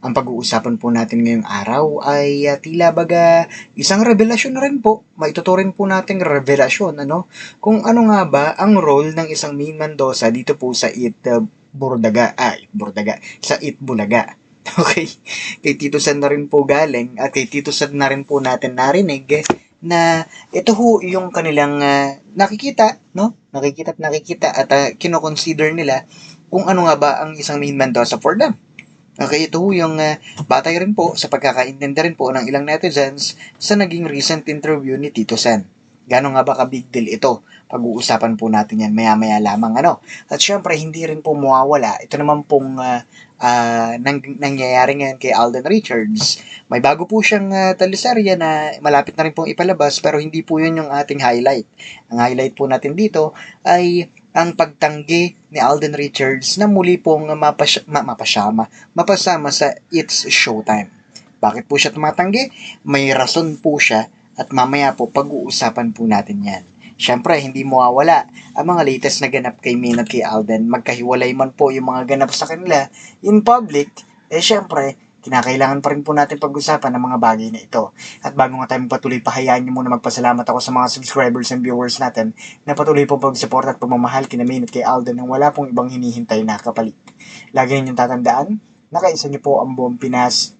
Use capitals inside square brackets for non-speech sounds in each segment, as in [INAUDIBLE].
Ang pag-uusapan po natin ngayong araw ay uh, tila baga isang revelasyon na rin po. Maituturin po natin revelasyon ano kung ano nga ba ang role ng isang Maine Mendoza dito po sa It Burdaga ay Burdaga sa It Bulaga. [LAUGHS] Okay. Kay Tito San na rin po galing at kay Tito San na rin po natin narinig na ito ho yung kanilang uh, nakikita, no? Nakikita at nakikita at uh, kinoconsider nila kung ano nga ba ang isang Maine Mendoza for them. Okay, ito yung uh, batay rin po sa pagkakaintindi rin po ng ilang netizens sa naging recent interview ni Tito Sen. Gano'n nga ba ka-big deal ito? Pag-uusapan po natin yan maya-maya lamang. Ano? At syempre, hindi rin po mawawala. Ito naman pong uh, uh, nang, nangyayari ngayon kay Alden Richards. May bago po siyang uh, teleserye na malapit na rin pong ipalabas pero hindi po yun yung ating highlight. Ang highlight po natin dito ay ang pagtanggi ni Alden Richards na muli pong mapasy- ma- mapasyama, mapasama sa It's Showtime. Bakit po siya tumatanggi? May rason po siya at mamaya po pag-uusapan po natin yan. Siyempre, hindi mawawala ang mga latest na ganap kay Min at kay Alden. Magkahiwalay man po yung mga ganap sa kanila in public, eh siyempre, kinakailangan pa rin po natin pag-usapan ng mga bagay na ito. At bago nga tayo patuloy, pahayaan niyo muna magpasalamat ako sa mga subscribers and viewers natin na patuloy po pag-support at pagmamahal kina Min at kay Alden nang wala pong ibang hinihintay na kapalit. Lagi ninyong tatandaan, nakaisa niyo po ang buong Pinas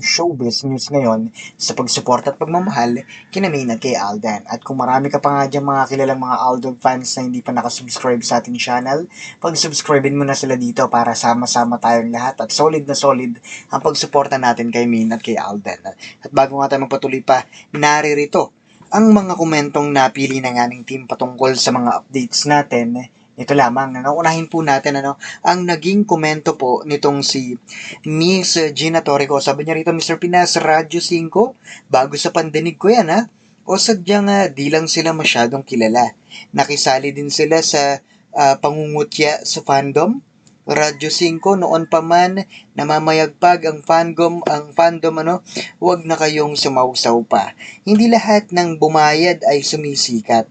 showbiz news ngayon sa pagsupport at pagmamahal kina Maine at kay Alden. At kung marami ka pa nga dyan mga kilalang mga Alden fans na hindi pa nakasubscribe sa ating channel, pag-subscribein mo na sila dito para sama-sama tayong lahat at solid na solid ang pagsuporta natin kay Maine at kay Alden. At bago nga tayo magpatuloy pa, naririto ang mga komentong napili ng aming team patungkol sa mga updates natin ito lamang, ano, unahin po natin, ano, ang naging komento po nitong si Miss Gina Torrico. Sabi niya rito, Mr. Pinas, Radyo 5, bago sa pandinig ko yan, ha? O sadyang uh, di lang sila masyadong kilala. Nakisali din sila sa uh, pangungutya sa fandom. Radyo 5 noon pa man namamayagpag ang fandom ang fandom ano wag na kayong sumausaw pa hindi lahat ng bumayad ay sumisikat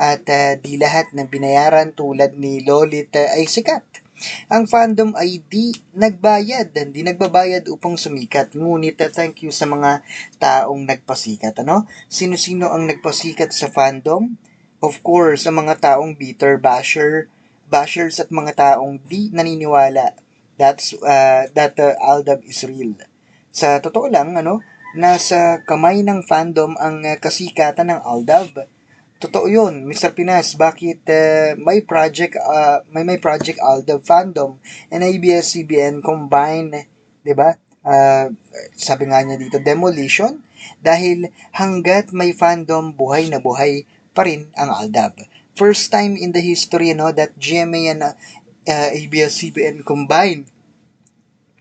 at uh, di lahat ng binayaran tulad ni Lolit uh, ay sikat. Ang fandom ay di nagbayad, di nagbabayad upang sumikat. Ngunit uh, thank you sa mga taong nagpasikat. Ano? Sino-sino ang nagpasikat sa fandom? Of course, sa mga taong bitter basher, bashers at mga taong di naniniwala that's uh, that uh, Aldab is real. Sa totoo lang, ano, nasa kamay ng fandom ang kasikatan ng Aldab Totoo yun, Mr. Pinas, bakit uh, may project uh, may may project Alda fandom and ABS-CBN combine, 'di ba? Uh, sabi nga niya dito demolition dahil hanggat may fandom buhay na buhay pa rin ang Aldab. First time in the history no that GMA and uh, ABS-CBN combine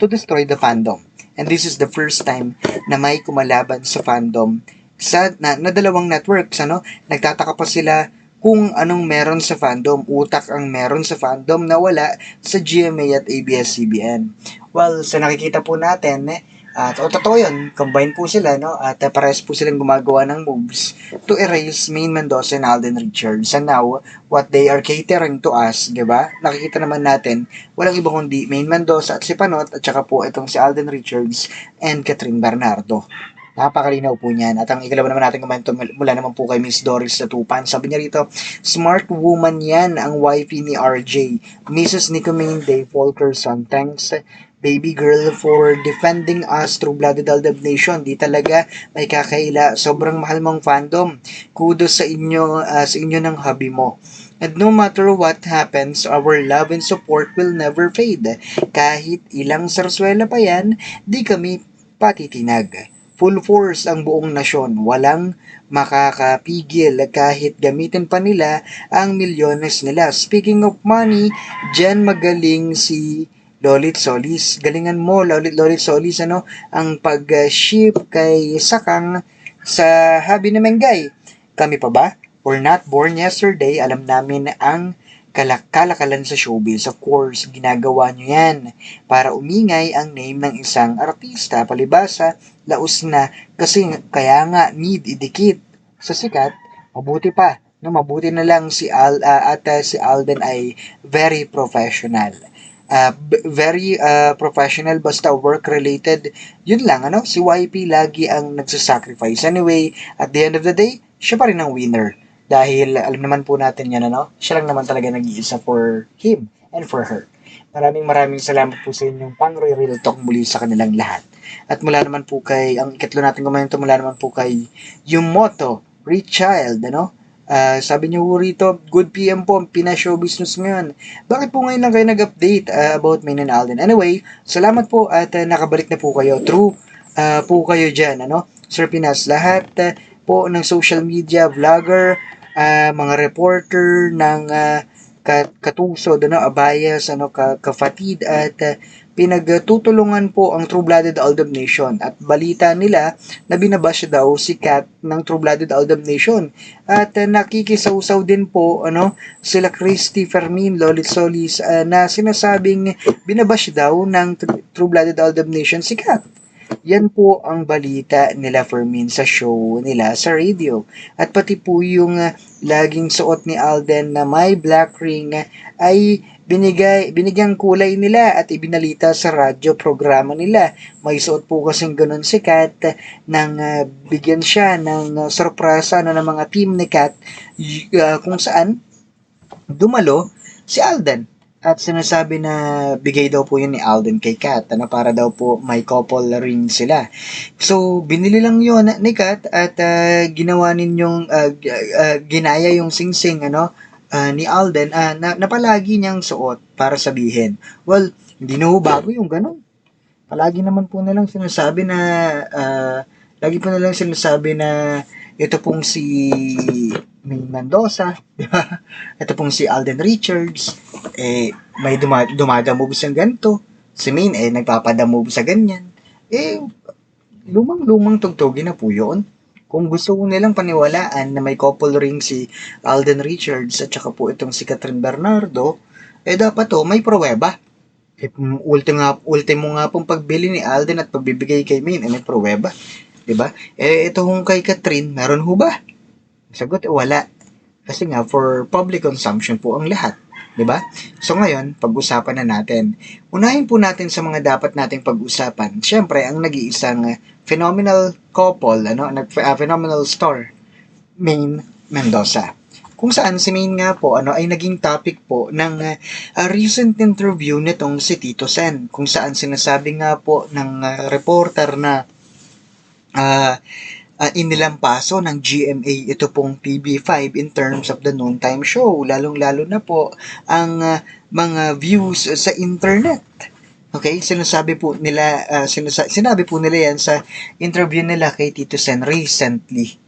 to destroy the fandom. And this is the first time na may kumalaban sa fandom sa na, na dalawang networks ano nagtataka pa sila kung anong meron sa fandom utak ang meron sa fandom na wala sa GMA at ABS-CBN well sa nakikita po natin eh, at o totoo yun, combine po sila, no? At uh, parehas po silang gumagawa ng moves to erase Main Mendoza and Alden Richards. And now, what they are catering to us, di ba? Nakikita naman natin, walang iba kundi Main Mendoza at si Panot at saka po itong si Alden Richards and Catherine Bernardo. Napakalinaw po niyan. At ang ikalawa naman natin komento mula naman po kay Miss Doris Latupan. Sabi niya rito, smart woman yan ang wifey ni RJ. Mrs. Nicomane Day Volkerson. Thanks baby girl for defending us through Blooded Aldab Nation. Di talaga may kakaila. Sobrang mahal mong fandom. Kudos sa inyo, uh, sa inyo ng hobby mo. And no matter what happens, our love and support will never fade. Kahit ilang sarswela pa yan, di kami patitinag full force ang buong nasyon. Walang makakapigil kahit gamitin pa nila ang milyones nila. Speaking of money, dyan magaling si Lolit Solis. Galingan mo, Lolit, Lolit Solis, ano, ang pag-ship kay Sakang sa Habi na Mengay. Kami pa ba? Or not born yesterday, alam namin ang kalak-kalakalan sa showbiz. Of course, ginagawa nyo yan para umingay ang name ng isang artista. Palibasa, laos na kasi kaya nga need idikit sa sikat, mabuti pa. No, mabuti na lang si Al ah, at ah, si Alden ay very professional. B- very ah, professional basta work related. Yun lang ano, si YP lagi ang nagsasacrifice. Anyway, at the end of the day, siya pa rin ang winner. Dahil alam naman po natin yan ano, siya lang naman talaga nag-iisa for him and for her. Maraming maraming salamat po sa inyong pang real talk muli sa kanilang lahat. At mula naman po kay, ang ikatlo natin komento mula naman po kay Yumoto Child, ano? Ah, sabi niyo po rito, good PM po ang Pina Show Business ngayon. Bakit po ngayon lang kayo nag-update ah, about Main and Alden? Anyway, salamat po at ah, nakabalik na po kayo. True ah, po kayo dyan, ano? Sir Pinas, lahat ah, po ng social media, vlogger, ah, mga reporter ng ah, ka- katusod, ano, abayas, ano, ka, kafatid at ah, pinagtutulungan po ang True-Blooded Aldab Nation at balita nila na binabash daw si Kat ng True-Blooded Aldab Nation at uh, nakikisawsaw din po ano sila Christy Fermin, Lolit Solis ah, na sinasabing binabash daw ng Tr- True-Blooded Aldab Nation si Kat. Yan po ang balita nila Fermin sa show nila sa radio. At pati po yung ah, laging suot ni Alden na may black ring ah, ay binigay, binigyang kulay nila at ibinalita sa radyo programa nila. May suot po kasing ganun si Kat ah, nang ah, bigyan siya ng ah, sorpresa na ng mga team ni Kat ah, kung saan dumalo si Alden. At sinasabi na bigay daw po yun ni Alden kay Kat ano, para daw po may couple ring sila. So, binili lang yun ni Kat at ah, ginawa ninyong g- ah, ginaya yung singsing ano, ah, ni Alden ah, na, na palagi niyang suot para sabihin. Well, hindi na ho bago yung ganun. Palagi naman po nilang sinasabi na ah, lagi po nilang sinasabi na ito pong si May Mendoza, di [LAUGHS] ba? Ito pong si Alden Richards, eh, may duma- dumadamove sa ganito. Si Main, eh, nagpapadamove sa ganyan. Eh, lumang-lumang tugtugin na po yun. Kung gusto ko nilang paniwalaan na may couple ring si Alden Richards at saka po itong si Catherine Bernardo, eh dapat to may pruweba. Eh, mm, ultimo nga, ultimo nga pong pagbili ni Alden at pagbibigay kay Main, eh may pruweba. 'Di ba? Eh, ito kung kay Catherine, meron ho ba? Sagot, wala. Kasi nga, for public consumption po ang lahat. 'di ba? So ngayon, pag-usapan na natin. Unahin po natin sa mga dapat nating pag-usapan. Siyempre, ang nag-iisang uh, phenomenal couple, ano, nag uh, phenomenal star, Maine Mendoza. Kung saan si Maine nga po ano ay naging topic po ng uh, recent interview nitong si Tito Sen kung saan sinasabi nga po ng uh, reporter na uh, uh, inilampaso ng GMA ito pong PB5 in terms of the noontime show, lalong-lalo na po ang uh, mga views sa internet. Okay, sinasabi po nila, uh, sinasa- sinabi po nila yan sa interview nila kay Tito Sen recently.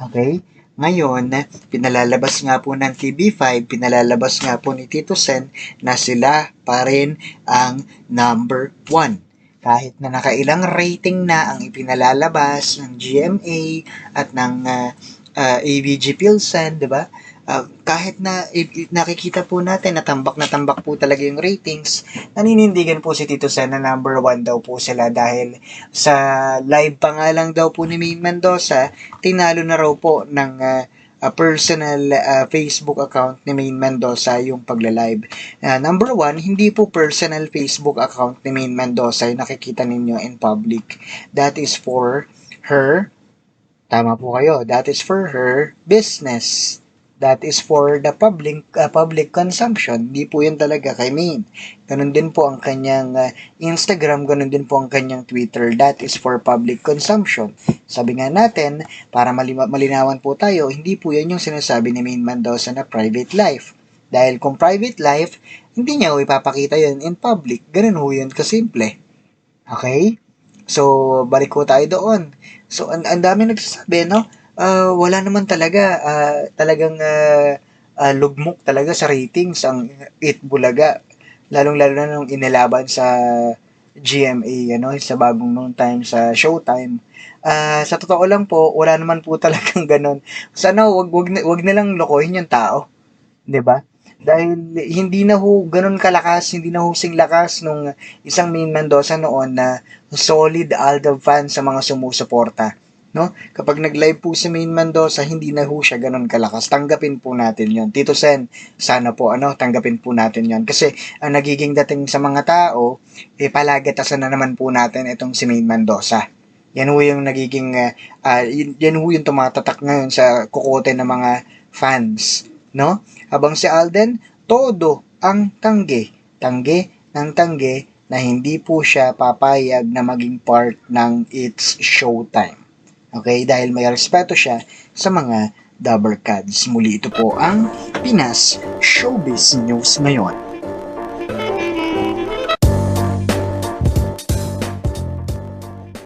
Okay? Ngayon, pinalalabas nga po ng TV5, pinalalabas nga po ni Tito Sen na sila pa rin ang number one kahit na nakailang rating na ang ipinalalabas ng GMA at ng uh, uh, ABG Pilsen, 'di ba? Uh, kahit na i- nakikita po natin na tambak na tambak po talaga yung ratings, naninindigan po si Tito Sen na number one daw po sila dahil sa live pa nga lang daw po ni Maine Mendoza, tinalo na raw po ng uh, a personal uh, Facebook account ni Maine Mendoza yung pagla-live. Uh, number one, hindi po personal Facebook account ni Maine Mendoza yung nakikita ninyo in public. That is for her, tama po kayo, that is for her business. That is for the public uh, public consumption. Hindi po yun talaga kay Maine. Ganun din po ang kanyang uh, Instagram, ganun din po ang kanyang Twitter. That is for public consumption. Sabi nga natin, para malima- malinawan po tayo, hindi po yan yung sinasabi ni Maine Mendoza na private life. Dahil kung private life, hindi niya ipapakita yun in public. Ganun ho yun kasimple. Okay? So, balik ko tayo doon. So, ang, ang dami nagsasabi, no? Ah, wala naman talaga, ah, talagang ah, ah, lugmok talaga sa ratings ang It Bulaga. lalong-lalo na nung inilaban sa GMA, ano, sa bagong noong time sa Showtime. Ah, sa totoo lang po, wala naman po [LAUGHS] talagang ganun. Sana wag wag, na- wag nilang lokohin yung tao, 'di ba? Dahil hindi na ho ganun kalakas, hindi na husing lakas nung isang Main Mendoza noon na solid Aldab fan sa mga sumusuporta. No? Kapag nag-live po si Main Mendoza, hindi na ho siya ganun kalakas. Tanggapin po natin yon Tito Sen, sana po, ano, tanggapin po natin yon Kasi ang nagiging dating sa mga tao, eh, palagatasan na naman po natin itong si Main Mendoza. Yan ho yung nagiging, ah, yun, yan ho yung tumatatak ngayon sa kukote ng mga fans. No? Habang si Alden, todo ang tangge. Tangge ng tangge na hindi po siya papayag na maging part ng It's Showtime. Okay? Dahil may respeto siya sa mga Double Cuds. Muli ito po ang Pinas Showbiz News ngayon.